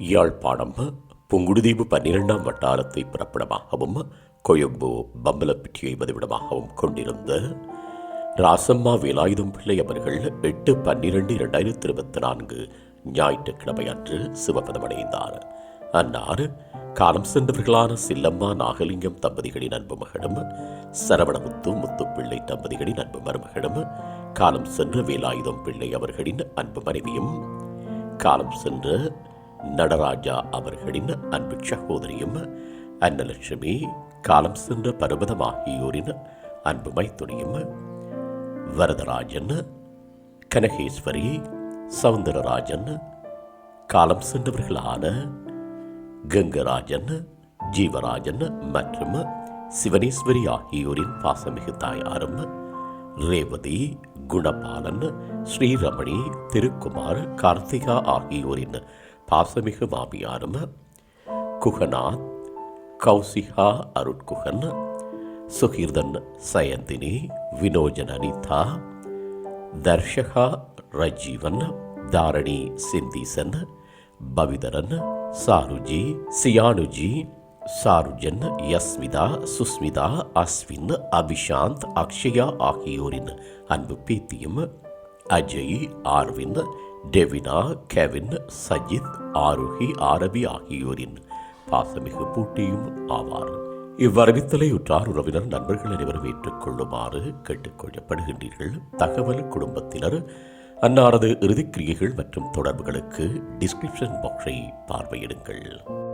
யாழ்ப்பாணம் புங்குடுதீவு பன்னிரெண்டாம் வட்டாரத்தை பிறப்பிடமாகவும் கொயம்பு பம்பலப்பிட்டியை பதிவிடமாகவும் கொண்டிருந்த ராசம்மா வேலாயுதம் பிள்ளை அவர்கள் எட்டு பன்னிரெண்டு இரண்டாயிரத்தி இருபத்தி நான்கு ஞாயிற்றுக்கிழமை அன்று சிவபதமடைந்தார் அன்னார் காலம் சென்றவர்களான சில்லம்மா நாகலிங்கம் தம்பதிகளின் அன்பு மகனும் சரவணமுத்து முத்துப்பிள்ளை தம்பதிகளின் அன்பு மருமகனும் காலம் சென்ற வேலாயுதம் பிள்ளை அவர்களின் அன்பு மனைவியும் காலம் சென்ற நடராஜா அவர்களின் அன்பு சகோதரியும் அன்னலட்சுமி காலம் சென்ற பருவதம் ஆகியோரின் அன்பு மைத்துணியும் வரதராஜன் கனகேஸ்வரி சவுந்தரராஜன் காலம் சென்றவர்களான கங்கராஜன் ஜீவராஜன் மற்றும் சிவனேஸ்வரி ஆகியோரின் பாசமிகு தாயாரும் ரேவதி குணபாலன் ஸ்ரீரமணி திருக்குமார் கார்த்திகா ஆகியோரின் பாசமிகு மாமியாரும் குகநாத் கௌசிகா அருட்குகன் சுகீர்தன் சயந்தினி வினோஜன் அனிதா தர்ஷகா ரஜீவன் தாரணி சிந்தீசன் பவிதரன் சாருஜி சியானுஜி சாருஜன் யஸ்மிதா சுஸ்மிதா அஸ்வின் அபிஷாந்த் அக்ஷயா ஆகியோரின் அன்பு பேத்தியும் அஜய் ஆர்வின் டெவினா கெவின் சஜித் ஆருகி ஆரபி ஆகியோரின் பாசமிகு பூட்டியும் ஆவார். இவ்வறிவித்தலை உற்றார் உறவினர் நண்பர்கள் அனைவரும் ஏற்றுக்கொள்ளுமாறு கேட்டுக்கொள்ளப்படுகின்றீர்கள் தகவல் குடும்பத்தினர் அன்னாரது இறுதிக்கிரியைகள் மற்றும் தொடர்புகளுக்கு டிஸ்கிரிப்ஷன் பாக்ஸை பார்வையிடுங்கள்.